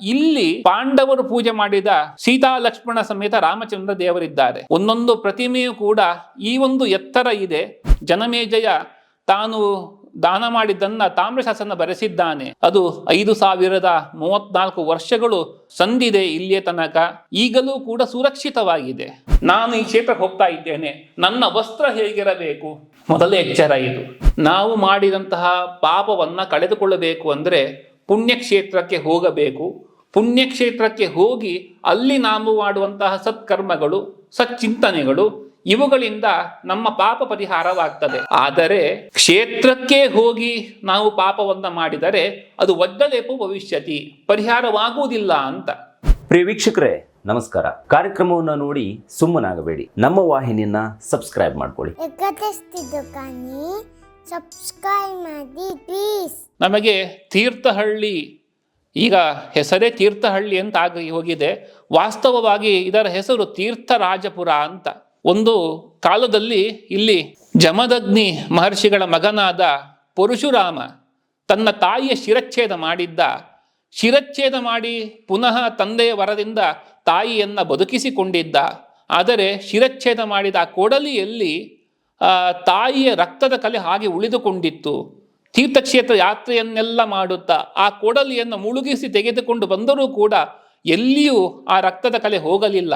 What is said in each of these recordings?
ಇಲ್ಲಿ ಪಾಂಡವರು ಪೂಜೆ ಮಾಡಿದ ಸೀತಾ, ಲಕ್ಷ್ಮಣ ಸಮೇತ ರಾಮಚಂದ್ರ ದೇವರಿದ್ದಾರೆ. ಒಂದೊಂದು ಪ್ರತಿಮೆಯೂ ಕೂಡ ಈ ಒಂದು ಎತ್ತರ ಇದೆ. ಜನಮೇಜಯ ತಾನು ದಾನ ಮಾಡಿದ್ದನ್ನ ತಾಮ್ರಶಾಸನ ಬರೆಸಿದ್ದಾನೆ. ಅದು ಐದು ಸಾವಿರದ ಮೂವತ್ನಾಲ್ಕು ವರ್ಷಗಳು ಸಂದಿದೆ ಇಲ್ಲಿಯ ತನಕ. ಈಗಲೂ ಕೂಡ ಸುರಕ್ಷಿತವಾಗಿದೆ. ನಾನು ಈ ಕ್ಷೇತ್ರಕ್ಕೆ ಹೋಗ್ತಾ ಇದ್ದೇನೆ. ನನ್ನ ವಸ್ತ್ರ ಹೇಗಿರಬೇಕು? ಮೊದಲ ಎಚ್ಚರ ಇದು ನಾವು ಮಾಡಿದಂತಹ ಪಾಪವನ್ನ ಕಳೆದುಕೊಳ್ಳಬೇಕು ಅಂದ್ರೆ ಪುಣ್ಯಕ್ಷೇತ್ರಕ್ಕೆ ಹೋಗಬೇಕು. ಪುಣ್ಯಕ್ಷೇತ್ರಕ್ಕೆ ಹೋಗಿ ಅಲ್ಲಿ ನಾವು ಮಾಡುವಂತಹ ಸತ್ಕರ್ಮಗಳು ಸಚ್ಚಿಂತನೆಗಳು ಇವುಗಳಿಂದ ನಮ್ಮ ಪಾಪ ಪರಿಹಾರವಾಗ್ತದೆ. ಆದರೆ ಕ್ಷೇತ್ರಕ್ಕೆ ಹೋಗಿ ನಾವು ಪಾಪವನ್ನ ಮಾಡಿದರೆ ಅದು ಒದ್ದಲೆಪು ಭವಿಷ್ಯತಿ ಪರಿಹಾರವಾಗುವುದಿಲ್ಲ ಅಂತ. ಪ್ರಿಯ ವೀಕ್ಷಕರೇ ನಮಸ್ಕಾರ. ಕಾರ್ಯಕ್ರಮವನ್ನು ನೋಡಿ ಸುಮ್ಮನಾಗಬೇಡಿ. ನಮ್ಮ ವಾಹಿನಿಯನ್ನ ಸಬ್ಸ್ಕ್ರೈಬ್ ಮಾಡ್ಕೊಳ್ಳಿ. ಸಬ್ಸ್ಕ್ರೈಬ್ ಮಾಡಿ ಪ್ಲೀಸ್ ನಮಗೆ ತೀರ್ಥಹಳ್ಳಿ ಈಗ ಹೆಸರೇ ತೀರ್ಥಹಳ್ಳಿ ಅಂತ ಆಗಿ ಹೋಗಿದೆ. ವಾಸ್ತವವಾಗಿ ಇದರ ಹೆಸರು ತೀರ್ಥರಾಜಪುರ ಅಂತ. ಒಂದು ಕಾಲದಲ್ಲಿ ಇಲ್ಲಿ ಜಮದಗ್ನಿ ಮಹರ್ಷಿಗಳ ಮಗನಾದ ಪರಶುರಾಮ ತನ್ನ ತಾಯಿಯ ಶಿರಚ್ಛೇದ ಮಾಡಿದ್ದ. ಶಿರಚ್ಛೇದ ಮಾಡಿ ಪುನಃ ತಂದೆಯ ವರದಿಂದ ತಾಯಿಯನ್ನು ಬದುಕಿಸಿಕೊಂಡಿದ್ದ. ಆದರೆ ಶಿರಚ್ಛೇದ ಮಾಡಿದ ಕೊಡಲಿಯಲ್ಲಿ ತಾಯಿಯ ರಕ್ತದ ಕಲೆ ಹಾಗೆ ಉಳಿದುಕೊಂಡಿತ್ತು. ತೀರ್ಥಕ್ಷೇತ್ರ ಯಾತ್ರೆಯನ್ನೆಲ್ಲ ಮಾಡುತ್ತಾ ಆ ಕೊಡಲಿಯನ್ನು ಮುಳುಗಿಸಿ ತೆಗೆದುಕೊಂಡು ಬಂದರೂ ಕೂಡ ಎಲ್ಲಿಯೂ ಆ ರಕ್ತದ ಕಲೆ ಹೋಗಲಿಲ್ಲ.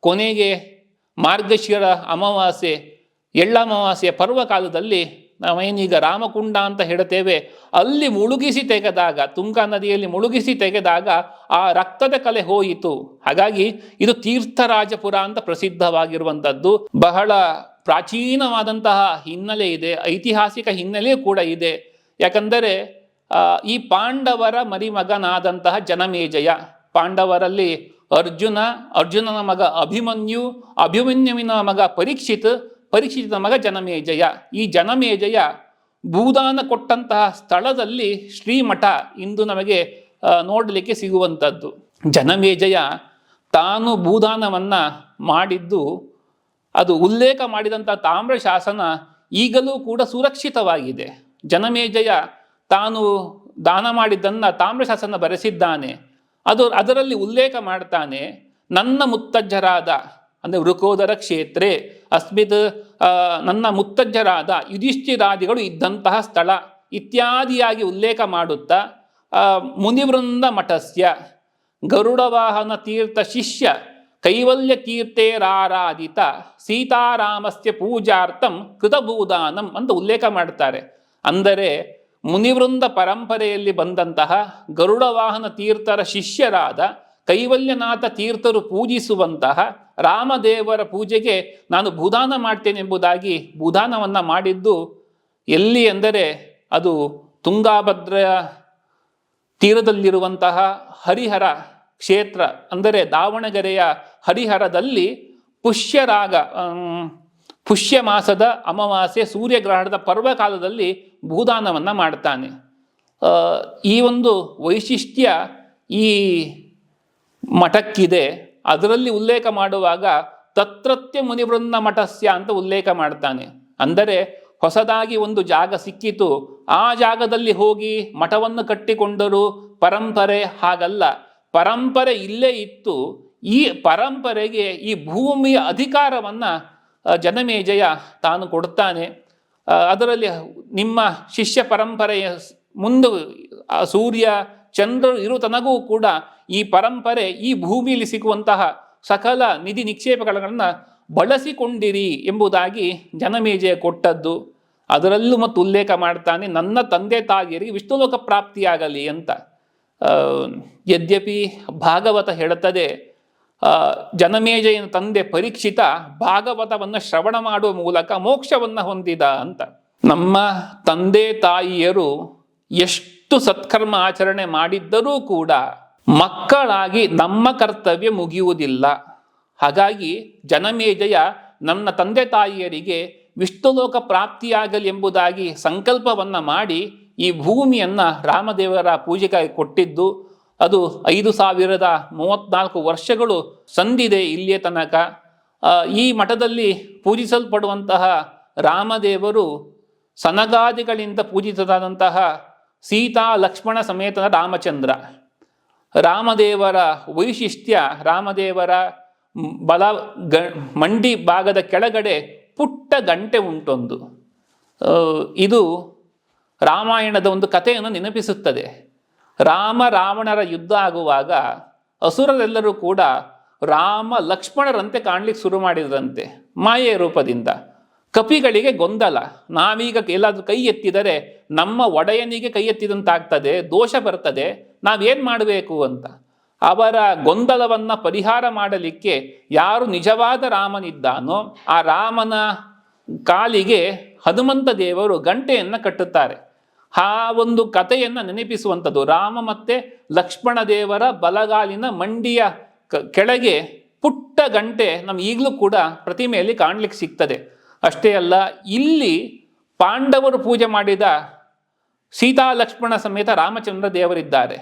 ಕೊನೆಗೆ ಮಾರ್ಗಶಿರ ಅಮಾವಾಸ್ಯೆ ಎಳ್ಳಮಾವಾಸ್ಯೆ ಪರ್ವಕಾಲದಲ್ಲಿ ನಾವೇನೀಗ ರಾಮಕುಂಡ ಅಂತ ಹೇಳುತ್ತೇವೆ. ಅಲ್ಲಿ ಮುಳುಗಿಸಿ ತೆಗೆದಾಗ, ತುಂಗಾ ನದಿಯಲ್ಲಿ ಮುಳುಗಿಸಿ ತೆಗೆದಾಗ ಆ ರಕ್ತದ ಕಲೆ ಹೋಯಿತು. ಹಾಗಾಗಿ ಇದು ತೀರ್ಥರಾಜಪುರ ಅಂತ ಪ್ರಸಿದ್ಧವಾಗಿರುವಂಥದ್ದು. ಬಹಳ ಪ್ರಾಚೀನವಾದಂತಹ ಹಿನ್ನೆಲೆ ಇದೆ, ಐತಿಹಾಸಿಕ ಹಿನ್ನೆಲೆಯೂ ಕೂಡ ಇದೆ. ಯಾಕಂದರೆ ಈ ಪಾಂಡವರ ಮರಿಮಗನಾದಂತಹ ಜನಮೇಜಯ, ಪಾಂಡವರಲ್ಲಿ ಅರ್ಜುನ, ಅರ್ಜುನನ ಮಗ ಅಭಿಮನ್ಯು, ಅಭಿಮನ್ಯುವಿನ ಮಗ ಪರೀಕ್ಷಿತ್, ಪರೀಕ್ಷಿತನ ಮಗ ಜನಮೇಜಯ. ಈ ಜನಮೇಜಯ ಭೂದಾನ ಕೊಟ್ಟಂತಹ ಸ್ಥಳದಲ್ಲಿ ಶ್ರೀಮಠ ಇಂದು ನಮಗೆ ನೋಡಲಿಕ್ಕೆ ಸಿಗುವಂಥದ್ದು. ಜನಮೇಜಯ ತಾನು ಭೂದಾನವನ್ನು ಮಾಡಿದ್ದು, ಅದು ಉಲ್ಲೇಖ ಮಾಡಿದಂಥ ತಾಮ್ರ ಶಾಸನ ಈಗಲೂ ಕೂಡ ಸುರಕ್ಷಿತವಾಗಿದೆ. ಜನಮೇಜಯ ತಾನು ದಾನ ಮಾಡಿದ್ದನ್ನು ತಾಮ್ರಶಾಸನ ಬರೆಸಿದ್ದಾನೆ. ಅದು ಅದರಲ್ಲಿ ಉಲ್ಲೇಖ ಮಾಡ್ತಾನೆ, ನನ್ನ ಮುತ್ತಜ್ಜರಾದ ಅಂದರೆ ವೃಕೋದರ ಕ್ಷೇತ್ರೆ, ಅಸ್ಮಿತ್ ನನ್ನ ಮುತ್ತಜ್ಜರಾದ ಯುಧಿಷ್ಠಿರಾದಿಗಳು ಇದ್ದಂತಹ ಸ್ಥಳ ಇತ್ಯಾದಿಯಾಗಿ ಉಲ್ಲೇಖ ಮಾಡುತ್ತಾ ಮುನಿವೃಂದ ಮಠಸ್ಯ, ಗರುಡವಾಹನ ತೀರ್ಥ ಶಿಷ್ಯ ಕೈವಲ್ಯ ಕೀರ್ತೇರಾರಾಧಿತ ಸೀತಾರಾಮಸ್ಯ ಪೂಜಾರ್ಥಂ ಕೃತಭೂದಾನಂ ಅಂತ ಉಲ್ಲೇಖ ಮಾಡ್ತಾರೆ. ಅಂದರೆ ಮುನಿವೃಂದ ಪರಂಪರೆಯಲ್ಲಿ ಬಂದಂತಹ ಗರುಡವಾಹನ ತೀರ್ಥರ ಶಿಷ್ಯರಾದ ಕೈವಲ್ಯನಾಥ ತೀರ್ಥರು ಪೂಜಿಸುವಂತಹ ರಾಮದೇವರ ಪೂಜೆಗೆ ನಾನು ಭೂದಾನ ಮಾಡ್ತೇನೆಂಬುದಾಗಿ ಭೂದಾನವನ್ನು ಮಾಡಿದ್ದು ಎಲ್ಲಿ ಎಂದರೆ ಅದು ತುಂಗಾಭದ್ರ ತೀರದಲ್ಲಿರುವಂತಹ ಹರಿಹರ ಕ್ಷೇತ್ರ, ಅಂದರೆ ದಾವಣಗೆರೆಯ ಹರಿಹರದಲ್ಲಿ ಪುಷ್ಯರಾಗ ಪುಷ್ಯ ಮಾಸದ ಅಮಾವಾಸ್ಯೆ ಸೂರ್ಯಗ್ರಹಣದ ಪರ್ವಕಾಲದಲ್ಲಿ ಭೂದಾನವನ್ನು ಮಾಡ್ತಾನೆ. ಈ ಒಂದು ವೈಶಿಷ್ಟ್ಯ ಈ ಮಠಕ್ಕಿದೆ. ಅದರಲ್ಲಿ ಉಲ್ಲೇಖ ಮಾಡುವಾಗ ತತ್ರತ್ಯ ಮುನಿವೃಂದ ಮಠಸ್ಯ ಅಂತ ಉಲ್ಲೇಖ ಮಾಡ್ತಾನೆ. ಅಂದರೆ ಹೊಸದಾಗಿ ಒಂದು ಜಾಗ ಸಿಕ್ಕಿತು. ಆ ಜಾಗದಲ್ಲಿ ಹೋಗಿ ಮಠವನ್ನು ಕಟ್ಟಿಕೊಂಡರು ಪರಂಪರೆ ಹಾಗಲ್ಲ. ಪರಂಪರೆ ಇಲ್ಲೇ ಇತ್ತು. ಈ ಪರಂಪರೆಗೆ ಈ ಭೂಮಿಯ ಅಧಿಕಾರವನ್ನ ಜನಮೇಜಯ ತಾನು ಕೊಡ್ತಾನೆ ಅದರಲ್ಲಿ ನಿಮ್ಮ ಶಿಷ್ಯ ಪರಂಪರೆಯ ಮುಂದೆ ಸೂರ್ಯ, ಚಂದ್ರರು ಇರುತನಗೂ ಕೂಡ ಈ ಪರಂಪರೆ, ಈ ಭೂಮಿಯಲ್ಲಿ ಸಿಗುವಂತಹ ಸಕಲ ನಿಧಿ ನಿಕ್ಷೇಪಗಳನ್ನು ಬಳಸಿಕೊಂಡಿರಿ ಎಂಬುದಾಗಿ ಜನಮೇಜಯ ಕೊಟ್ಟದ್ದು. ಅದರಲ್ಲೂ ಮತ್ತು ಉಲ್ಲೇಖ ಮಾಡ್ತಾನೆ, ನನ್ನ ತಂದೆ ತಾಯಿಯರಿಗೆ ವಿಷ್ಣುಲೋಕ ಪ್ರಾಪ್ತಿಯಾಗಲಿ ಅಂತ. ಯದ್ಯಪಿ ಭಾಗವತ ಹೇಳುತ್ತದೆ ಜನಮೇಜಯನ ತಂದೆ ಪರೀಕ್ಷಿತ ಭಾಗವತವನ್ನು ಶ್ರವಣ ಮಾಡುವ ಮೂಲಕ ಮೋಕ್ಷವನ್ನು ಹೊಂದಿದ ಅಂತ. ನಮ್ಮ ತಂದೆ ತಾಯಿಯರು ಎಷ್ಟು ಸತ್ಕರ್ಮ ಆಚರಣೆ ಮಾಡಿದ್ದರೂ ಕೂಡ ಮಕ್ಕಳಾಗಿ ನಮ್ಮ ಕರ್ತವ್ಯ ಮುಗಿಯುವುದಿಲ್ಲ. ಹಾಗಾಗಿ ಜನಮೇಜಯ ನನ್ನ ತಂದೆ ತಾಯಿಯರಿಗೆ ವಿಷ್ಣುಲೋಕ ಪ್ರಾಪ್ತಿಯಾಗಲಿ ಎಂಬುದಾಗಿ ಸಂಕಲ್ಪವನ್ನ ಮಾಡಿ ಈ ಭೂಮಿಯನ್ನು ರಾಮದೇವರ ಪೂಜೆಗಾಗಿ ಕೊಟ್ಟಿದ್ದು ಅದು ಐದು ಸಾವಿರದ ಮೂವತ್ನಾಲ್ಕು ವರ್ಷಗಳು ಸಂದಿದೆ ಇಲ್ಲಿಯ ತನಕ. ಈ ಮಠದಲ್ಲಿ ಪೂಜಿಸಲ್ಪಡುವಂತಹ ರಾಮದೇವರು ಸನಗಾದಿಗಳಿಂದ ಪೂಜಿತರಾದಂತಹ ಸೀತಾ, ಲಕ್ಷ್ಮಣ ಸಮೇತನ ರಾಮಚಂದ್ರ. ರಾಮದೇವರ ವೈಶಿಷ್ಟ್ಯ, ರಾಮದೇವರ ಬಲ ಗ, ಮಂಡಿ ಭಾಗದ ಕೆಳಗಡೆ ಪುಟ್ಟ ಗಂಟೆ ಉಂಟೊಂದು. ಇದು ರಾಮಾಯಣದ ಒಂದು ಕಥೆಯನ್ನು ನೆನಪಿಸುತ್ತದೆ. ರಾಮ ರಾವಣರ ಯುದ್ಧ ಆಗುವಾಗ ಅಸುರರೆಲ್ಲರೂ ಕೂಡ ರಾಮ ಲಕ್ಷ್ಮಣರಂತೆ ಕಾಣಲಿಕ್ಕೆ ಶುರು ಮಾಡಿದ್ರಂತೆ ಮಾಯೆಯ ರೂಪದಿಂದ. ಕಪಿಗಳಿಗೆ ಗೊಂದಲ. ನಾವೀಗ ಎಲ್ಲಾದರೂ ಕೈ ಎತ್ತಿದರೆ ನಮ್ಮ ಒಡೆಯನಿಗೆ ಕೈ ಎತ್ತಿದಂತಾಗ್ತದೆ, ದೋಷ ಬರ್ತದೆ, ನಾವೇನು ಮಾಡಬೇಕು ಅಂತ. ಅವರ ಗೊಂದಲವನ್ನು ಪರಿಹಾರ ಮಾಡಲಿಕ್ಕೆ ಯಾರು ನಿಜವಾದ ರಾಮನಿದ್ದಾನೋ ಆ ರಾಮನ ಕಾಲಿಗೆ ಹನುಮಂತ ದೇವರು ಗಂಟೆಯನ್ನು ಕಟ್ಟುತ್ತಾರೆ. ಆ ಒಂದು ಕಥೆಯನ್ನು ನೆನಪಿಸುವಂಥದ್ದು. ರಾಮ ಮತ್ತೆ ಲಕ್ಷ್ಮಣ ದೇವರ ಬಲಗಾಲಿನ ಮಂಡಿಯ ಕೆಳಗೆ ಪುಟ್ಟ ಗಂಟೆ ನಮ್ಗೆ ಈಗಲೂ ಕೂಡ ಪ್ರತಿಮೆಯಲ್ಲಿ ಕಾಣ್ಲಿಕ್ಕೆ ಸಿಗ್ತದೆ. ಅಷ್ಟೇ ಅಲ್ಲ, ಇಲ್ಲಿ ಪಾಂಡವರು ಪೂಜೆ ಮಾಡಿದ ಸೀತಾ ಲಕ್ಷ್ಮಣ ಸಮೇತ ರಾಮಚಂದ್ರ ದೇವರಿದ್ದಾರೆ.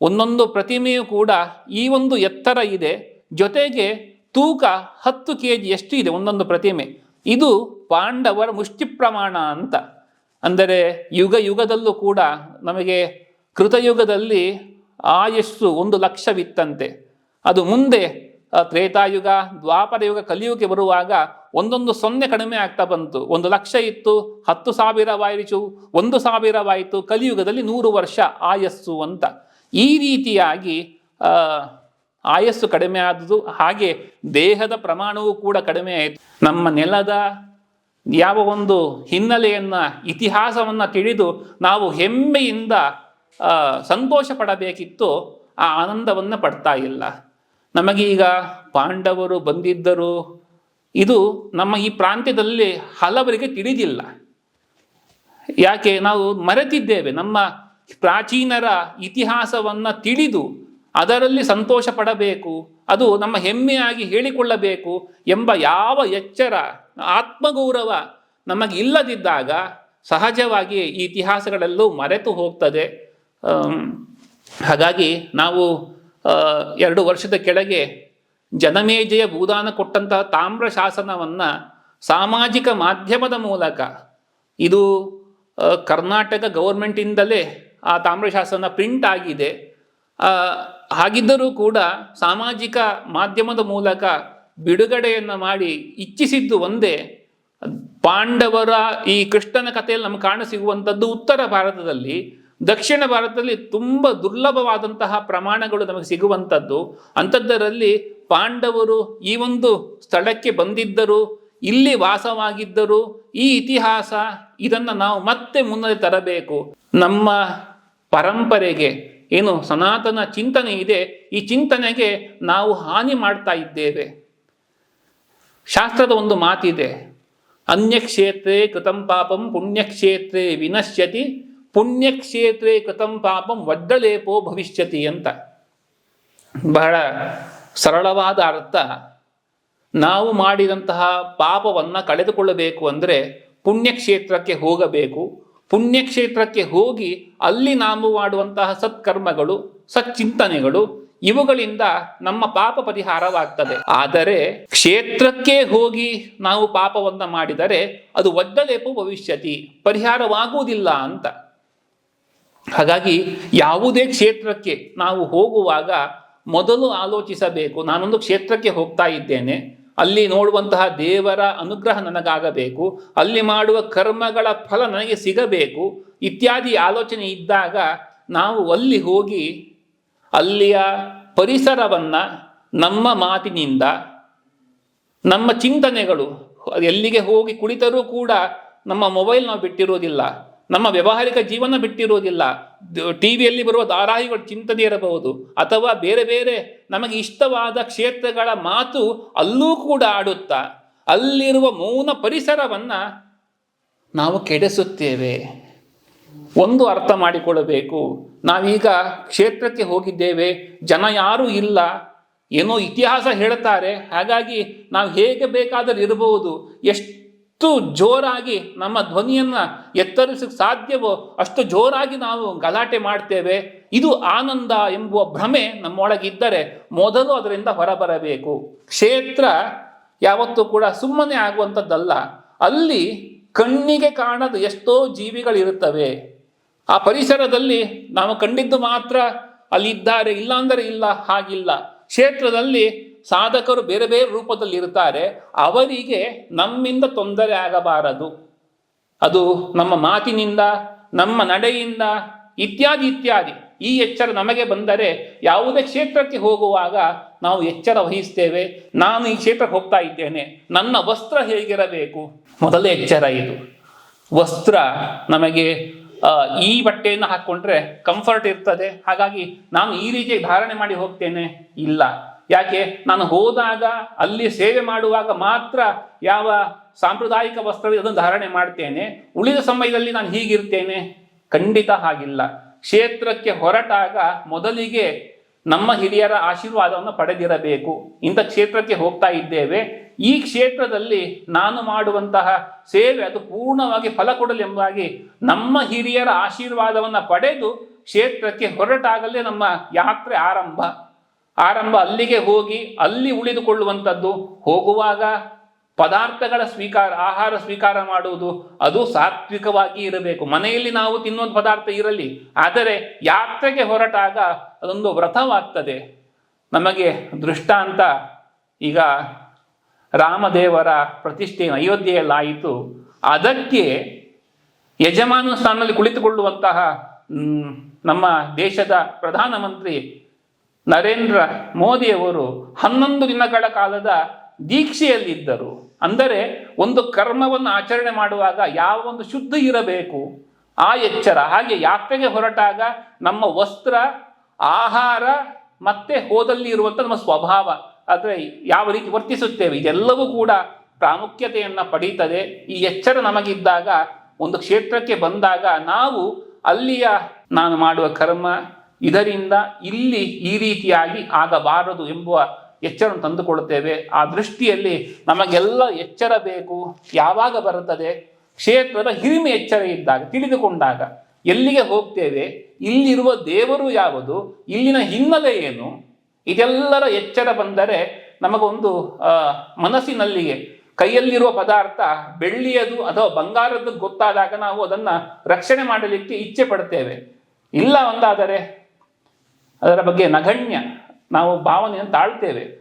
ಒಂದೊಂದು ಪ್ರತಿಮೆಯೂ ಕೂಡ ಈ ಒಂದು ಎತ್ತರ ಇದೆ. ಜೊತೆಗೆ ತೂಕ ಹತ್ತು ಕೆ ಜಿ ಎಷ್ಟು ಇದೆ ಒಂದೊಂದು ಪ್ರತಿಮೆ. ಇದು ಪಾಂಡವರ ಮುಷ್ಟಿ ಪ್ರಮಾಣ ಅಂತ. ಅಂದರೆ ಯುಗ ಯುಗದಲ್ಲೂ ಕೂಡ ನಮಗೆ ಕೃತಯುಗದಲ್ಲಿ ಆಯಸ್ಸು ಒಂದು ಲಕ್ಷವಿತ್ತಂತೆ. ಅದು ಮುಂದೆ ತ್ರೇತಾಯುಗ ದ್ವಾಪರ ಯುಗ ಕಲಿಯುಗಕ್ಕೆ ಬರುವಾಗ ಒಂದೊಂದು ಸೊನ್ನೆ ಕಡಿಮೆ ಆಗ್ತಾ ಬಂತು. ಒಂದು ಲಕ್ಷ ಇತ್ತು, ಹತ್ತು ಸಾವಿರವಾಯಿತು ಒಂದು ಸಾವಿರವಾಯಿತು ಕಲಿಯುಗದಲ್ಲಿ ನೂರು ವರ್ಷ ಆಯಸ್ಸು ಅಂತ. ಈ ರೀತಿಯಾಗಿ ಆಯಸ್ಸು ಕಡಿಮೆ ಹಾಗೆ ದೇಹದ ಪ್ರಮಾಣವೂ ಕೂಡ ಕಡಿಮೆ ಆಯಿತು. ನಮ್ಮ ನೆಲದ ಯಾವ ಒಂದು ಹಿನ್ನೆಲೆಯನ್ನು, ಇತಿಹಾಸವನ್ನ ತಿಳಿದು ನಾವು ಹೆಮ್ಮೆಯಿಂದ ಸಂತೋಷ ಪಡಬೇಕಿತ್ತು ಆ ಆನಂದವನ್ನು ಪಡ್ತಾ ಇಲ್ಲ. ನಮಗೀಗ ಪಾಂಡವರು ಬಂದಿದ್ದರು. ಇದು ನಮ್ಮ ಈ ಪ್ರಾಂತ್ಯದಲ್ಲಿ ಹಲವರಿಗೆ ತಿಳಿದಿಲ್ಲ. ಯಾಕೆ, ನಾವು ಮರೆತಿದ್ದೇವೆ. ನಮ್ಮ ಪ್ರಾಚೀನರ ಇತಿಹಾಸವನ್ನ ತಿಳಿದು ಅದರಲ್ಲಿ ಸಂತೋಷ ಪಡಬೇಕು ಅದು ನಮ್ಮ ಹೆಮ್ಮೆಯಾಗಿ ಹೇಳಿಕೊಳ್ಳಬೇಕು ಎಂಬ ಯಾವ ಎಚ್ಚರ ಆತ್ಮಗೌರವ ನಮಗಿಲ್ಲದಿದ್ದಾಗ ಸಹಜವಾಗಿ ಈ ಇತಿಹಾಸಗಳೆಲ್ಲೂ ಮರೆತು ಹೋಗ್ತದೆ. ಹಾಗಾಗಿ ನಾವು ಎರಡು ವರ್ಷದ ಕೆಳಗೆ ಜನಮೇಜಯ ಭೂದಾನ ಕೊಟ್ಟಂತಹ ತಾಮ್ರ ಶಾಸನವನ್ನು ಸಾಮಾಜಿಕ ಮಾಧ್ಯಮದ ಮೂಲಕ, ಇದು ಕರ್ನಾಟಕ ಗೌರ್ಮೆಂಟಿಂದಲೇ ಆ ತಾಮ್ರ ಶಾಸನ ಪ್ರಿಂಟ್ ಆಗಿದೆ. ಹಾಗಿದ್ದರೂ ಕೂಡ ಸಾಮಾಜಿಕ ಮಾಧ್ಯಮದ ಮೂಲಕ ಬಿಡುಗಡೆಯನ್ನು ಮಾಡಿ ಇಚ್ಛಿಸಿದ್ದು ಒಂದೇ. ಪಾಂಡವರ ಈ ಕೃಷ್ಣನ ಕಥೆಯಲ್ಲಿ ನಮಗೆ ಕಾಣಸಿಗುವಂಥದ್ದು ಉತ್ತರ ಭಾರತದಲ್ಲಿ. ದಕ್ಷಿಣ ಭಾರತದಲ್ಲಿ ತುಂಬ ದುರ್ಲಭವಾದಂತಹ ಪ್ರಮಾಣಗಳು ನಮಗೆ ಸಿಗುವಂಥದ್ದು. ಅಂಥದ್ದರಲ್ಲಿ ಪಾಂಡವರು ಈ ಒಂದು ಸ್ಥಳಕ್ಕೆ ಬಂದಿದ್ದರು, ಇಲ್ಲಿ ವಾಸವಾಗಿದ್ದರು. ಈ ಇತಿಹಾಸ ಇದನ್ನು ನಾವು ಮತ್ತೆ ಮುನ್ನಡೆ ತರಬೇಕು. ನಮ್ಮ ಪರಂಪರೆಗೆ ಏನು ಸನಾತನ ಚಿಂತನೆ ಇದೆ, ಈ ಚಿಂತನೆಗೆ ನಾವು ಹಾನಿ ಮಾಡ್ತಾ ಇದ್ದೇವೆ. ಶಾಸ್ತ್ರದ ಒಂದು ಮಾತಿದೆ. ಅನ್ಯಕ್ಷೇತ್ರೇ ಕೃತಂ ಪಾಪಂ ಪುಣ್ಯಕ್ಷೇತ್ರೇ ವಿನಶ್ಯತಿ, ಪುಣ್ಯಕ್ಷೇತ್ರೇ ಕೃತಂ ಪಾಪಂ ವಡ್ಡಲೇಪೋ ಭವಿಷ್ಯತಿ ಅಂತ. ಬಹಳ ಸರಳವಾದ ಅರ್ಥ. ನಾವು ಮಾಡಿದಂತಹ ಪಾಪವನ್ನು ಕಳೆದುಕೊಳ್ಳಬೇಕು ಅಂದರೆ ಪುಣ್ಯಕ್ಷೇತ್ರಕ್ಕೆ ಹೋಗಬೇಕು. ಪುಣ್ಯಕ್ಷೇತ್ರಕ್ಕೆ ಹೋಗಿ ಅಲ್ಲಿ ನಾವು ಮಾಡುವಂತಹ ಸತ್ಕರ್ಮಗಳು, ಸಚ್ಚಿಂತನೆಗಳು ಇವುಗಳಿಂದ ನಮ್ಮ ಪಾಪ ಪರಿಹಾರವಾಗ್ತದೆ. ಆದರೆ ಕ್ಷೇತ್ರಕ್ಕೆ ಹೋಗಿ ನಾವು ಪಾಪವನ್ನ ಮಾಡಿದರೆ ಅದು ಒದ್ದಲೇಪು ಭವಿಷ್ಯತಿ, ಪರಿಹಾರವಾಗುವುದಿಲ್ಲ ಅಂತ. ಹಾಗಾಗಿ ಯಾವುದೇ ಕ್ಷೇತ್ರಕ್ಕೆ ನಾವು ಹೋಗುವಾಗ ಮೊದಲು ಆಲೋಚಿಸಬೇಕು. ನಾನೊಂದು ಕ್ಷೇತ್ರಕ್ಕೆ ಹೋಗ್ತಾ ಇದ್ದೇನೆ. ಅಲ್ಲಿ ನೋಡುವಂತಹ ದೇವರ ಅನುಗ್ರಹ ನನಗಾಗಬೇಕು. ಅಲ್ಲಿ ಮಾಡುವ ಕರ್ಮಗಳ ಫಲ ನನಗೆ ಸಿಗಬೇಕು. ಇತ್ಯಾದಿ ಆಲೋಚನೆ ಇದ್ದಾಗ ನಾವು ಅಲ್ಲಿ ಹೋಗಿ ಅಲ್ಲಿಯ ಪರಿಸರವನ್ನು ನಮ್ಮ ಮಾತಿನಿಂದ, ನಮ್ಮ ಚಿಂತನೆಗಳು ಎಲ್ಲಿಗೆ ಹೋಗಿ ಕುಳಿತರೂ ಕೂಡ ನಮ್ಮ ಮೊಬೈಲ್ ನಾವು ಬಿಟ್ಟಿರೋದಿಲ್ಲ, ನಮ್ಮ ವ್ಯಾವಹಾರಿಕ ಜೀವನ ಬಿಟ್ಟಿರೋದಿಲ್ಲ ಟಿ ವಿಯಲ್ಲಿ ಬರುವ ಧಾರಾವಾಹಿಗಳ ಚಿಂತನೆ ಇರಬಹುದು, ಅಥವಾ ಬೇರೆ ಬೇರೆ ನಮಗೆ ಇಷ್ಟವಾದ ಕ್ಷೇತ್ರಗಳ ಮಾತು ಅಲ್ಲೂ ಕೂಡ ಆಡುತ್ತಾ, ಅಲ್ಲಿರುವ ಮೌನ ಪರಿಸರವನ್ನು ನಾವು ಕೆಡಿಸುತ್ತೇವೆ. ಒಂದು ಅರ್ಥ ಮಾಡಿಕೊಳ್ಳಬೇಕು. ನಾವೀಗ ಕ್ಷೇತ್ರಕ್ಕೆ ಹೋಗಿದ್ದೇವೆ. ಜನ ಯಾರೂ ಇಲ್ಲ. ಏನೋ ಇತಿಹಾಸ ಹೇಳ್ತಾರೆ ಹಾಗಾಗಿ ನಾವು ಹೇಗೆ ಬೇಕಾದರೂ ಇರಬಹುದು. ಎಷ್ಟು ಜೋರಾಗಿ ನಮ್ಮ ಧ್ವನಿಯನ್ನು ಎತ್ತರಿಸಕ್ಕೆ ಸಾಧ್ಯವೋ ಅಷ್ಟು ಜೋರಾಗಿ ನಾವು ಗಲಾಟೆ ಮಾಡ್ತೇವೆ. ಇದು ಆನಂದ ಎಂಬುವ ಭ್ರಮೆ ನಮ್ಮೊಳಗಿದ್ದರೆ ಮೊದಲು ಅದರಿಂದ ಹೊರಬರಬೇಕು. ಕ್ಷೇತ್ರ ಯಾವತ್ತೂ ಕೂಡ ಸುಮ್ಮನೆ ಆಗುವಂಥದ್ದಲ್ಲ. ಅಲ್ಲಿ ಕಣ್ಣಿಗೆ ಕಾಣದ ಎಷ್ಟೋ ಜೀವಿಗಳಿರುತ್ತವೆ. ಆ ಪರಿಸರದಲ್ಲಿ ನಾವು ಕಂಡಿದ್ದು ಮಾತ್ರ ಅಲ್ಲಿದ್ದಾರೆ ಇಲ್ಲ ಅಂದರೆ ಇಲ್ಲ, ಹಾಗಿಲ್ಲ. ಕ್ಷೇತ್ರದಲ್ಲಿ ಸಾಧಕರು ಬೇರೆ ಬೇರೆ ರೂಪದಲ್ಲಿ ಇರ್ತಾರೆ ಅವರಿಗೆ ನಮ್ಮಿಂದ ತೊಂದರೆ ಆಗಬಾರದು. ಅದು ನಮ್ಮ ಮಾತಿನಿಂದ, ನಮ್ಮ ನಡೆಯಿಂದ ಇತ್ಯಾದಿ ಇತ್ಯಾದಿ ಈ ಎಚ್ಚರ ನಮಗೆ ಬಂದರೆ ಯಾವುದೇ ಕ್ಷೇತ್ರಕ್ಕೆ ಹೋಗುವಾಗ ನಾವು ಎಚ್ಚರ ವಹಿಸ್ತೇವೆ. ನಾನು ಈ ಕ್ಷೇತ್ರಕ್ಕೆ ಹೋಗ್ತಾ ಇದ್ದೇನೆ. ನನ್ನ ವಸ್ತ್ರ ಹೇಗಿರಬೇಕು? ಮೊದಲೇ ಎಚ್ಚರ ಇದು. ವಸ್ತ್ರ ನಮಗೆ ಈ ಬಟ್ಟೆಯನ್ನು ಹಾಕ್ಕೊಂಡ್ರೆ ಕಂಫರ್ಟ್ ಇರ್ತದೆ. ಹಾಗಾಗಿ ನಾನು ಈ ರೀತಿ ಧಾರಣೆ ಮಾಡಿ ಹೋಗ್ತೇನೆ. ಇಲ್ಲ. ಯಾಕೆ? ನಾನು ಹೋದಾಗ, ಅಲ್ಲಿ ಸೇವೆ ಮಾಡುವಾಗ ಮಾತ್ರ ಯಾವ ಸಾಂಪ್ರದಾಯಿಕ ವಸ್ತ್ರವೇ ಅದನ್ನು ಧಾರಣೆ ಮಾಡ್ತೇನೆ. ಉಳಿದ ಸಮಯದಲ್ಲಿ ನಾನು ಹೀಗಿರ್ತೇನೆ. ಖಂಡಿತ ಹಾಗಿಲ್ಲ. ಕ್ಷೇತ್ರಕ್ಕೆ ಹೊರಟಾಗ ಮೊದಲಿಗೆ ನಮ್ಮ ಹಿರಿಯರ ಆಶೀರ್ವಾದವನ್ನು ಪಡೆದಿರಬೇಕು. ಇಂಥ ಕ್ಷೇತ್ರಕ್ಕೆ ಹೋಗ್ತಾ ಇದ್ದೇವೆ. ಈ ಕ್ಷೇತ್ರದಲ್ಲಿ ನಾನು ಮಾಡುವಂತಹ ಸೇವೆ ಅದು ಪೂರ್ಣವಾಗಿ ಫಲ ಕೊಡಲೆಂಬುದಾಗಿ ನಮ್ಮ ಹಿರಿಯರ ಆಶೀರ್ವಾದವನ್ನು ಪಡೆದು ಕ್ಷೇತ್ರಕ್ಕೆ ಹೊರಟಾಗಲೇ ನಮ್ಮ ಯಾತ್ರೆ ಆರಂಭ. ಆರಂಭ ಅಲ್ಲಿಗೆ ಹೋಗಿ ಅಲ್ಲಿ ಉಳಿದುಕೊಳ್ಳುವಂಥದ್ದು. ಹೋಗುವಾಗ ಪದಾರ್ಥಗಳ ಸ್ವೀಕಾರ, ಆಹಾರ ಸ್ವೀಕಾರ ಮಾಡುವುದು ಅದು ಸಾತ್ವಿಕವಾಗಿ ಇರಬೇಕು. ಮನೆಯಲ್ಲಿ ನಾವು ತಿನ್ನುವ ಪದಾರ್ಥ ಇರಲಿ, ಆದರೆ ಯಾತ್ರೆಗೆ ಹೊರಟಾಗ ಅದೊಂದು ವ್ರತವಾಗ್ತದೆ. ನಮಗೆ ದೃಷ್ಟಾಂತ ಈಗ ರಾಮದೇವರ ಪ್ರತಿಷ್ಠೆ ಅಯೋಧ್ಯೆಯಲ್ಲಾಯಿತು. ಅದಕ್ಕೆ ಯಜಮಾನ ಸ್ಥಾನದಲ್ಲಿ ಕುಳಿತುಕೊಳ್ಳುವಂತಹ ನಮ್ಮ ದೇಶದ ಪ್ರಧಾನಮಂತ್ರಿ ನರೇಂದ್ರ ಮೋದಿಯವರು ಹನ್ನೊಂದು ದಿನಗಳ ಕಾಲದ ದೀಕ್ಷೆಯಲ್ಲಿದ್ದರು. ಅಂದರೆ ಒಂದು ಕರ್ಮವನ್ನು ಆಚರಣೆ ಮಾಡುವಾಗ ಯಾವ ಒಂದು ಶುದ್ಧ ಇರಬೇಕು, ಆ ಎಚ್ಚರ, ಹಾಗೆ ಯಾತ್ರೆಗೆ ಹೊರಟಾಗ ನಮ್ಮ ವಸ್ತ್ರ, ಆಹಾರ ಮತ್ತೆ ಹೋದಲ್ಲಿ ಇರುವಂಥ ನಮ್ಮ ಸ್ವಭಾವ, ಆದರೆ ಯಾವ ರೀತಿ ವರ್ತಿಸುತ್ತೇವೆ, ಇದೆಲ್ಲವೂ ಕೂಡ ಪ್ರಾಮುಖ್ಯತೆಯನ್ನು ಪಡೀತದೆ. ಈ ಎಚ್ಚರ ನಮಗಿದ್ದಾಗ, ಒಂದು ಕ್ಷೇತ್ರಕ್ಕೆ ಬಂದಾಗ ನಾವು ಅಲ್ಲಿಯ ನಾನು ಮಾಡುವ ಕರ್ಮ ಇದರಿಂದ ಇಲ್ಲಿ ಈ ರೀತಿಯಾಗಿ ಆಗಬಾರದು ಎಂಬುವ ಎಚ್ಚರವನ್ನು ತಂದುಕೊಳ್ಳುತ್ತೇವೆ. ಆ ದೃಷ್ಟಿಯಲ್ಲಿ ನಮಗೆಲ್ಲ ಎಚ್ಚರ ಬೇಕು. ಯಾವಾಗ ಬರುತ್ತದೆ? ಕ್ಷೇತ್ರದ ಹಿರಿಮೆ ಎಚ್ಚರ ಇದ್ದಾಗ, ತಿಳಿದುಕೊಂಡಾಗ ಎಲ್ಲಿಗೆ ಹೋಗ್ತೇವೆ? ಇಲ್ಲಿರುವ ದೇವರು ಯಾವುದು? ಇಲ್ಲಿನ ಹಿನ್ನೆಲೆ ಏನು? ಇದೆಲ್ಲರ ಎಚ್ಚರ ಬಂದರೆ ನಮಗೊಂದು ಮನಸ್ಸಿನಲ್ಲಿಗೆ ಕೈಯಲ್ಲಿರುವ ಪದಾರ್ಥ ಬೆಳ್ಳಿಯದು ಅಥವಾ ಬಂಗಾರದ್ದು ಗೊತ್ತಾದಾಗ ನಾವು ಅದನ್ನು ರಕ್ಷಣೆ ಮಾಡಲಿಕ್ಕೆ ಇಚ್ಛೆ ಪಡ್ತೇವೆ. ಇಲ್ಲ ಒಂದಾದರೆ ಅದರ ಬಗ್ಗೆ ನಗಣ್ಯ ನಾವು ಭಾವನೆಯನ್ನು ತಾಳ್ತೇವೆ.